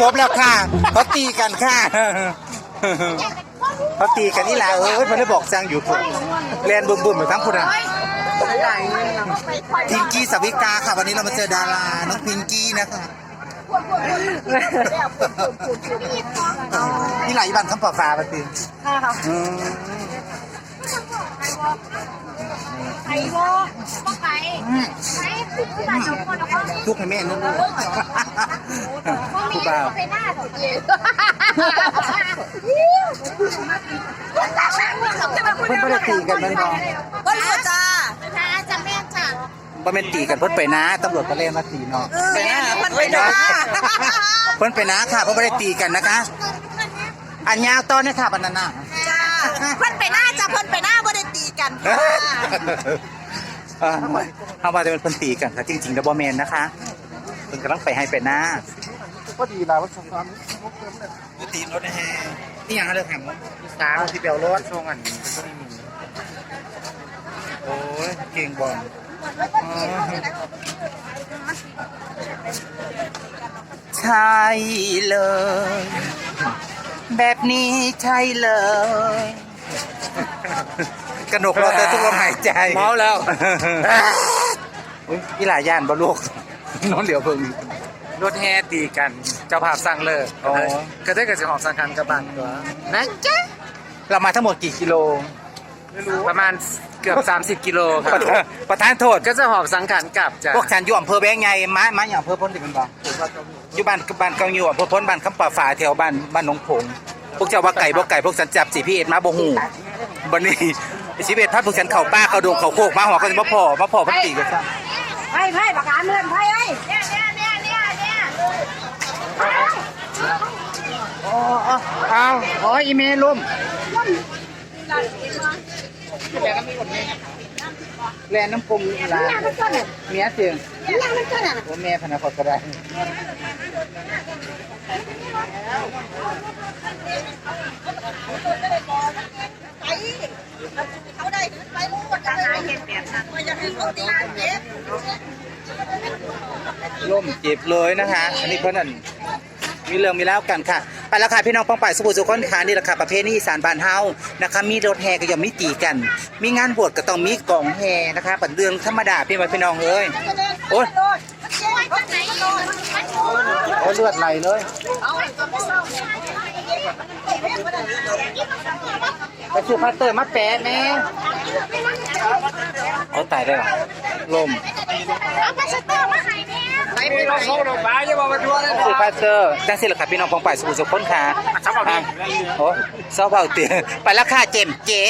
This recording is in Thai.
จบแล้วค่ะเขาตีกันค่ะเขาตีกันนี่แหละเออมันได้บอกจังอยู่พุ่นเรียนบุ่มๆอยู่ทั้งพุ่นอะพิงกี้สวิกาค่ะ วันนี้เรามาเจอดาราน้องพิงกี้นะคะนี่หลายบันคำปะฟ้าปะตีค่ะอืมไข่โบก็ไข่ไข่ปุ๊บมาสองคนแล้วก็ทุกให้แม่นั่นลูกก็มี ผู้บ่าวไปหน้าตัวเองเพิ่นไม่ได้ตีกันแมันบอก็รู้จ้าจ้าจ้าแม่จ้าบ่แม่นตีกันเพิ่นไปนะตำรวจก็เล่นมาตีเนาะไปหน้ามันไปหน้าเพิ่นไปนะค่ะเพิ่นไม่ได้ตีกันนะคะ อันยาวตอนนี้ค่ะบันนาน่ะจ้าเพิ่นไปหน้าจ้าเพิ่นไปหน้าบ่ได้ตีกันเออเอาว่าจะเป็นคนตีกันค่ะจริงๆแล้วบ่แมนนะคะเพิ่นกำลังไปให้ไปหน้า ก็ดีแล้วว่าสงครามตีรถแห่นี่ยังอะไรแข่งสามที่เปียวรถช่วงอันนี้ก็ไม่มีโอ้ยเก่งบอลใช่เลย แบบนี้ใช่เลย กระหนกเราเตอทุกลมหายใจเมาแล้วอุ๊ยอีหลายย่านบ่ลูกน้องเหลียวเพิ่ง รถแห่ตีกันเจ้าภาพสั่งเลิกอ๋อ ก็ได้กับเจ้าของสังคันกระบันตัวนะจ๊ะเรามาทั้งหมดกี่กิโลประมาณเกือบ 30 กิโลคปรับระธานประธานโทษก็จะหอบสังขันกลับจ้ะพวกฉันอยู่อำเภอแบงใหญ่มามาอย่างอำเภอพ้นถึงกันบ่อยู่บ้านบ้านเกาอยู่อำเภอพ้นบ้านคำป่าฝาแถวบ้านบ้านหนองผงพวกเจ้าว่าไก่บ่ไก่พวกฉันจับสีพีเอ็ดมาบ่หูบันนี้ชีวิตพัดพวกฉันเข่าป้าเข่าดงเข่าโคกมาหัวก็จะมาพอมาพอพันตีกันซะไพ่ไพ่ปากกาเลื่อนไพ่ไอ้เนี่ยเนี่ยเนี่ยเนี่ยเนี่ย อ๋ออ๋อเอาขออีเมลล่มแลน้ำกลมลามันก็เนี่ยเมียเสียงเนี่ยมันก็เนี่ยโอ้แม่พนักก็ได้ไปเขาได้ไปรู้ว่าจะหาเห็ดแบบนั้นว่าจะให้เขาตีเจ็บล่มเจ็บเลยนะคะ อันนี้เพราะนั่นมีเรื่องมีแล้วกันค่ะ ไปแล้วค่ะพี่น้องป้องไปสุภูสุขคนขานี่แหละค่ะประเภทนี้อีสานบ้านเฮานะคะมีรถแห่ก็ย่อมมีตีกัน มีงานบวชก็ต้องมีกองแห่นะคะปัดเรื่องธรรมดาพี่มาพี่น้องเอ้ยโอ้ยมันไหนโดนมันโดนโอ้ยเลือดไหลเลยเอาไอ้ตัวไม่เศร้าเนี่ยไปซื้อพัตเตอร์มาแปะแม่เอาตายได้เหรอลมเอาไปสเตอร์มาให้แม่ ไม่มีเราเข้าเราบ้าอย่ามามาทัวร์เลยซื้อพัตเตอร์จังสิแหละค่ะพี่น้องป้องไปสุภูสุขคนขาอะโอ้เศร้าเบาเตียไปแล้วค่ะเจมส์เจ๊